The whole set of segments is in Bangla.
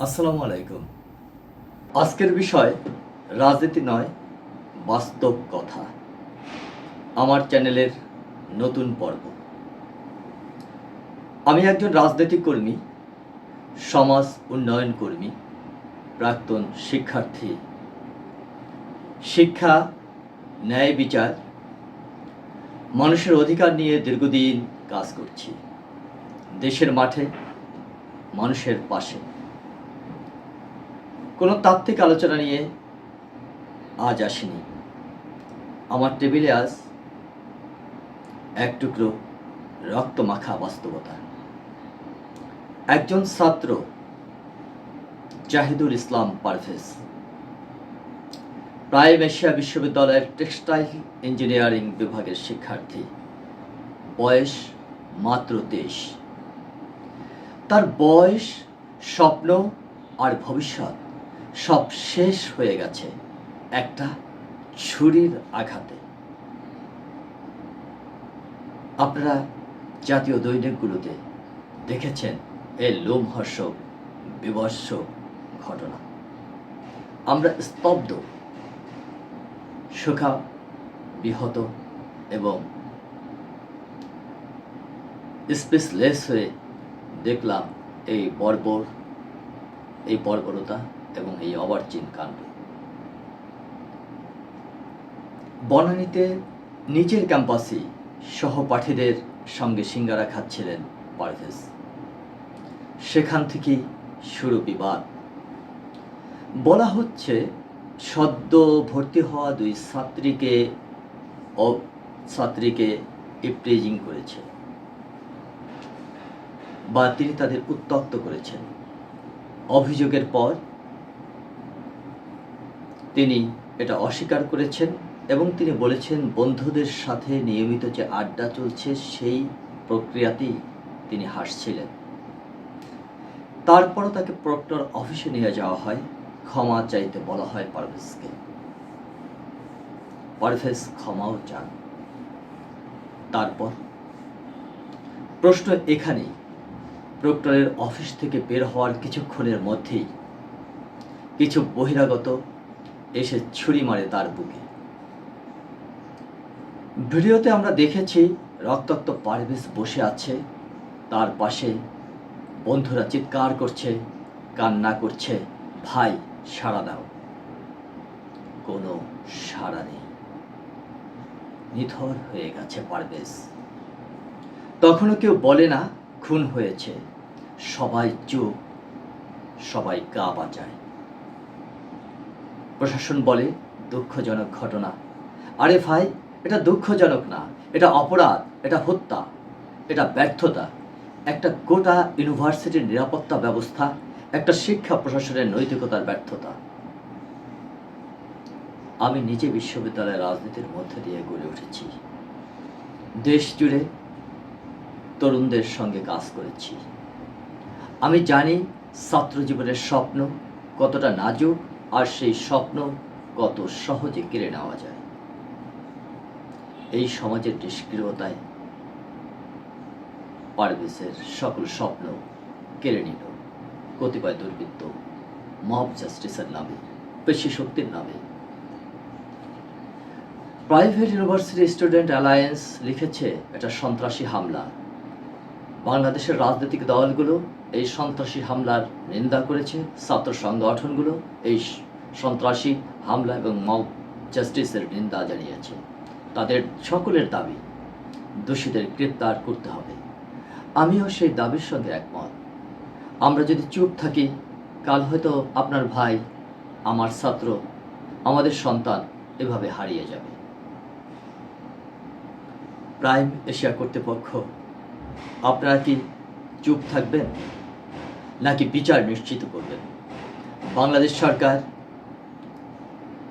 আসসালামু আলাইকুম। আজকের বিষয় রাজনীতি নয়, বাস্তব কথা। আমার চ্যানেলের নতুন পর্ব। আমি একজন রাজনৈতিক কর্মী, সমাজ উন্নয়ন কর্মী, প্রাক্তন শিক্ষার্থী। শিক্ষা, ন্যায় বিচার, মানুষের অধিকার নিয়ে দীর্ঘদিন কাজ করছি। দেশের মাঠে, মানুষের পাশে। কোনো তাত্ত্বিক আলোচনা নিয়ে আজ আসিনি। আমার টেবিলে আজ এক টুকরো রক্ত মাখা বাস্তবতা। একজন ছাত্র জাহিদুল ইসলাম পারভেজ, প্রাইম এশিয়া বিশ্ববিদ্যালয়ের টেক্সটাইল ইঞ্জিনিয়ারিং বিভাগের শিক্ষার্থী, বয়স মাত্র তেইশ। তার বয়স, স্বপ্ন আর ভবিষ্যৎ সব শেষ হয়ে গেছে একটা ছুরির আঘাতে। আপনারা জাতীয় দৈনিকগুলোতে দেখেছেন এই লোমহর্ষক বিভৎস ঘটনা। আমরা স্তব্ধ, সুখা, বিহত এবং স্পেসলেস হয়ে দেখলাম এই বর্বর, এই বর্বরতা এবং এই অবার্চিন কাণ্ড। বনানীতে নিচের ক্যাম্পাসে সহপাঠীদের সঙ্গে সিঙ্গারা খাচ্ছিলেন পারভেজ। সেখান থেকেই শুরু বিবাদ। বলা হচ্ছে, সদ্য ভর্তি হওয়া দুই ছাত্রীকে ছাত্রীকে ইপ্রেজিং করেছে বা তিনি তাদের উত্তক্ত করেছেন। অভিযোগের পর তিনি এটা অস্বীকার করেছেন এবং তিনি বলেছেন, বন্ধুদের সাথে নিয়মিত যে আড্ডা চলছে, সেই প্রক্রিয়াতেই তিনি হাসছিলেন। তারপরও তাকে প্রক্টর অফিসে নিয়ে যাওয়া হয়। ক্ষমা চাইতে বলা হয় পারভেজকে। পারভেজ ক্ষমাও চান। তারপর প্রশ্ন এখানেই। প্রক্টরের অফিস থেকে বের হওয়ার কিছুক্ষণের মধ্যেই কিছু বহিরাগত এসে ছুরি মারে তার বুকে। ভিডিওতে আমরা দেখেছি, রক্তাক্ত পারভেজ বসে আছে। তার পাশে বন্ধুরা চিৎকার করছে, কান্না করছে, ভাই, সাড়া দাও। কোনো সাড়া নেই। নিথর হয়ে গেছে পারভেজ। তখনও কেউ বলে না, খুন হয়েছে। সবাই চুপ, সবাই গা বাঁচায়। প্রশাসন বলে দুঃখজনক ঘটনা। আরে ভাই এটা দুঃখজনক না, এটা অপরাধ, এটা হত্যা, এটা ব্যর্থতা। একটা গোটা ইউনিভার্সিটির নিরাপত্তা ব্যবস্থা, একটা শিক্ষা প্রশাসনের নৈতিকতার ব্যর্থতা। আমি নিজে বিশ্ববিদ্যালয়ের রাজনীতির মধ্যে দিয়ে গড়ে উঠেছি। দেশ জুড়ে তরুণদের সঙ্গে কাজ করেছি। আমি জানি ছাত্র জীবনের স্বপ্ন কতটা নাজুক আর সেই স্বপ্ন কত সহজে কেড়ে নেওয়া যায়। এই সমাজের নিষ্ক্রিয়তায় পারভেসের সকল স্বপ্ন কেড়ে নিল। কতিপয় দুর্বৃত্ত মব জাস্টিসের নামে, পেশি শক্তির নামে। প্রাইভেট ইউনিভার্সিটি স্টুডেন্ট অ্যালায়েন্স লিখেছে, এটা সন্ত্রাসী হামলা। বাংলাদেশের রাজনৈতিক দলগুলো এই সন্ত্রাসী হামলার নিন্দা করেছে ছাত্র সংগঠনগুলো। এই সন্ত্রাসী হামলা এবং মব জাস্টিসের নিন্দা জানিয়েছে। তাদের সকলের দাবি, দোষীদের গ্রেপ্তার করতে হবে। আমিও সেই দাবির সঙ্গে একমত। আমরা যদি চুপ থাকি, কাল হয়তো আপনার ভাই, আমার ছাত্র, আমাদের সন্তান এভাবে হারিয়ে যাবে। প্রাইম এশিয়া কর্তৃপক্ষ, আপনারা কি চুপ থাকবেন? নাকি বিচার নিশ্চিত করবেন? বাংলাদেশ সরকার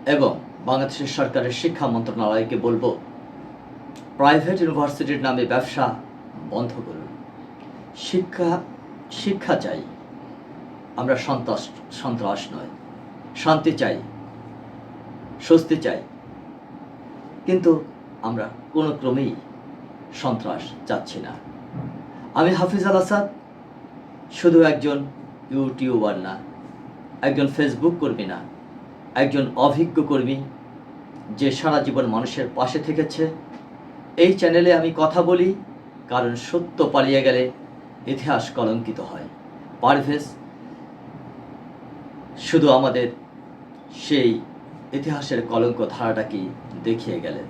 এবং বাংলাদেশের সরকারের শিক্ষা মন্ত্রণালয়কে বলব প্রাইভেট ইউনিভার্সিটির নামে ব্যবসা বন্ধ করুন। শিক্ষা শিক্ষা চাই। আমরা সন্ত্রাস সন্ত্রাস নয়। শান্তি চাই। স্বস্তি চাই। কিন্তু আমরা কোনো ক্রমেই সন্ত্রাস চাচ্ছি না। আমি হাফিজ আল আসাদ শুধু একজন ইউটিউবার না, একজন ফেসবুক কর্মী না, একজন অভিজ্ঞ কর্মী যে সারা জীবন মানুষের পাশে থেকেছে। এই চ্যানেলে আমি কথা বলি, কারণ সত্য পালিয়ে গেলে ইতিহাস কলঙ্কিত হয়। পারভেজ শুধু আমাদের সেই ইতিহাসের কলঙ্ক ধারাটাকে দেখিয়ে গেলেন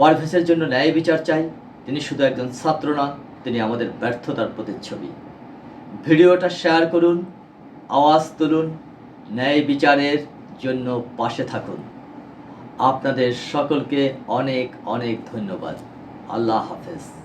পারভেজের জন্য ন্যায় বিচার চাই, তিনি শুধু একজন ছাত্র নন তিনি আমাদের ব্যর্থতার প্রতিচ্ছবি। ভিডিওটা শেয়ার করুন, আওয়াজ তুলুন, ন্যায় বিচারের জন্য পাশে থাকুন। আপনাদের সকলকে অনেক অনেক ধন্যবাদ। আল্লাহ হাফেজ।